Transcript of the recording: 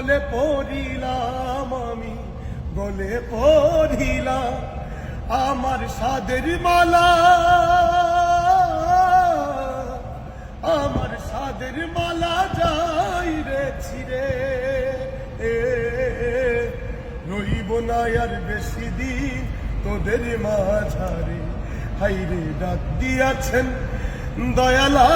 গলে পড়িলাম আমি গলে পড়িলাম আমার সাদের মালা। আমার সাদের মালা যাই রে এ, রইব না আর বেশি দিন তোদের মাঝারে। হাইরে ডাক দিয়াছেন দয়ালা